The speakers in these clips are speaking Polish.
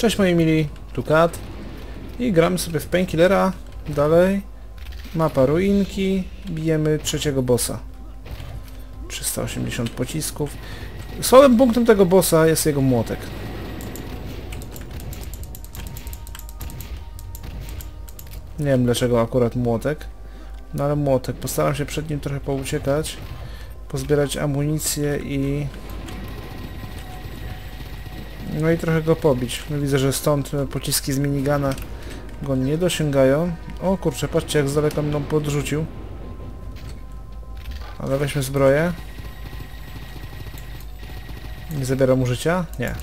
Cześć moi mili, tu Kat i gramy sobie w Painkillera, dalej, mapa ruinki, bijemy trzeciego bossa. 380 pocisków. Słabym punktem tego bossa jest jego młotek. Nie wiem dlaczego akurat młotek, no ale młotek. Postaram się przed nim trochę pouciekać, pozbierać amunicję i no i trochę go pobić. No widzę, że stąd e, pociski z minigana go nie dosięgają. O kurczę, patrzcie jak z daleka mną podrzucił. Ale weźmy zbroję. Nie zabiera mu życia? Nie.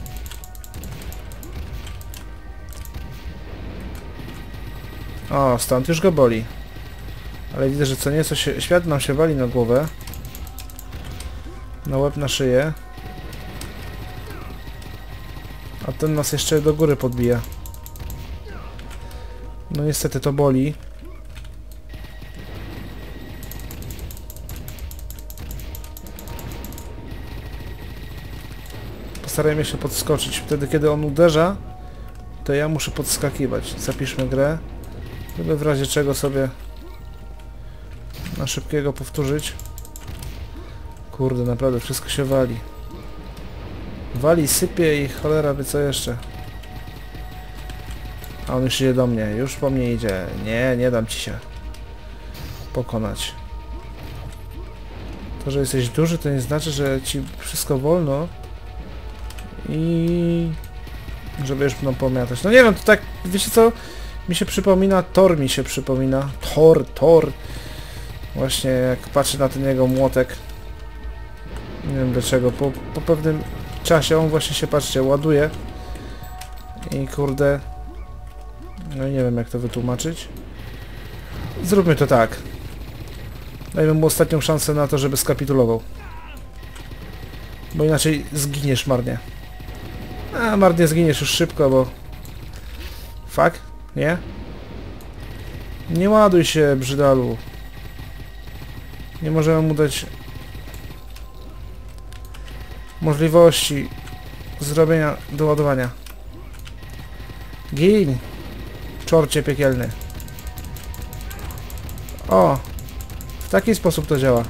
O, stąd już go boli. Ale widzę, że co nieco się, świat nam się wali na głowę. Na łeb, na szyję. A ten nas jeszcze do góry podbija. No niestety to boli. Postarajmy się podskoczyć. Wtedy kiedy on uderza, to ja muszę podskakiwać. Zapiszmy grę. Żeby w razie czego sobie na szybkiego powtórzyć. Kurde, naprawdę wszystko się wali. Wali, sypie i cholera wie co jeszcze. A on już idzie do mnie, już po mnie idzie. Nie, nie dam ci się pokonać. To, że jesteś duży, to nie znaczy, że ci wszystko wolno i żeby już mną pomiatać. No nie wiem, to tak, wiecie co? Mi się przypomina, Thor mi się przypomina. Thor, Thor. Właśnie jak patrzę na ten jego młotek. Nie wiem dlaczego, po, po pewnym czasie on właśnie się, patrzcie, ładuje. I kurde... No nie wiem jak to wytłumaczyć. Zróbmy to tak. Dajmy mu ostatnią szansę na to, żeby skapitulował. Bo inaczej zginiesz marnie. A, marnie zginiesz już szybko, bo... Fuck? Nie? Nie ładuj się, brzydalu. Nie możemy mu dać możliwości zrobienia doładowania. Gin! Czorcie piekielny. O! W taki sposób to działa.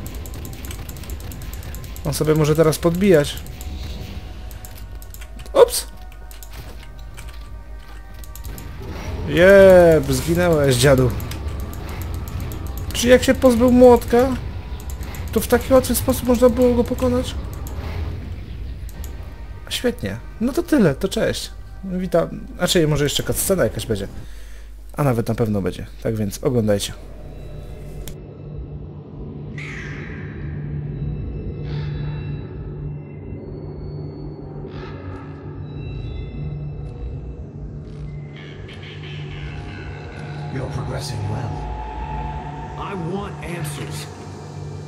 On sobie może teraz podbijać. Ups! Jeb, zginęłeś, dziadu. Czy jak się pozbył młotka, to w taki łatwy sposób można było go pokonać? Świetnie. No to tyle, to cześć. Witam. Znaczy, może jeszcze scena jakaś będzie. A nawet na pewno będzie. Tak więc oglądajcie. You're progressing well. I want answers.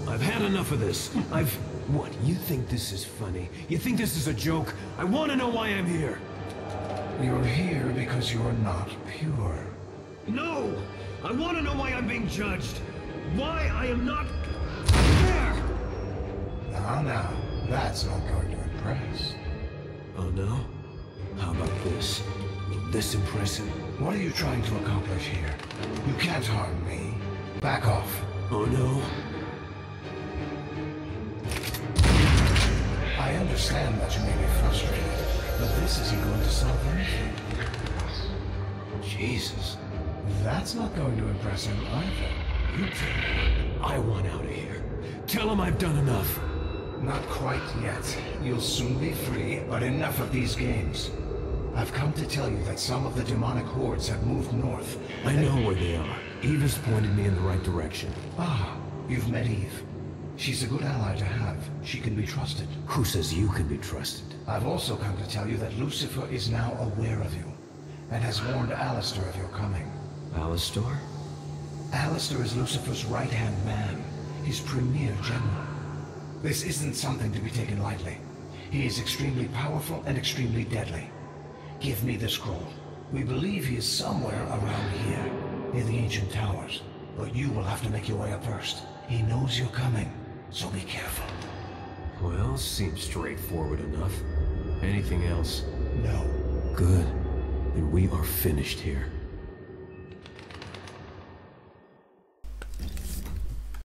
I've had enough of this. I've... What, you think this is funny? You think this is a joke? I want to know why I'm here. You're here because you're not pure. No! I want to know why I'm being judged. Why I am not... There! Now, now, that's not going to impress. Oh, no? How about this? Will this impress him? What are you trying to accomplish here? You can't harm me. Back off. Oh, no? Understand that you may be frustrated, but this isn't going to solve anything. Jesus. That's not going to impress him either. You two. I want out of here. Tell him I've done enough. Not quite yet. You'll soon be free, but enough of these games. I've come to tell you that some of the demonic hordes have moved north. I know where they are. Eve has pointed me in the right direction. Ah, you've met Eve. She's a good ally to have. She can be trusted. Who says you can be trusted? I've also come to tell you that Lucifer is now aware of you, and has warned Alistair of your coming. Alistar? Alistair is Lucifer's right-hand man, his premier general. This isn't something to be taken lightly. He is extremely powerful and extremely deadly. Give me the scroll. We believe he is somewhere around here, near the ancient towers. But you will have to make your way up first. He knows you're coming, so be careful. Well, seems straightforward enough. Anything else? No. Good. then we are finished here.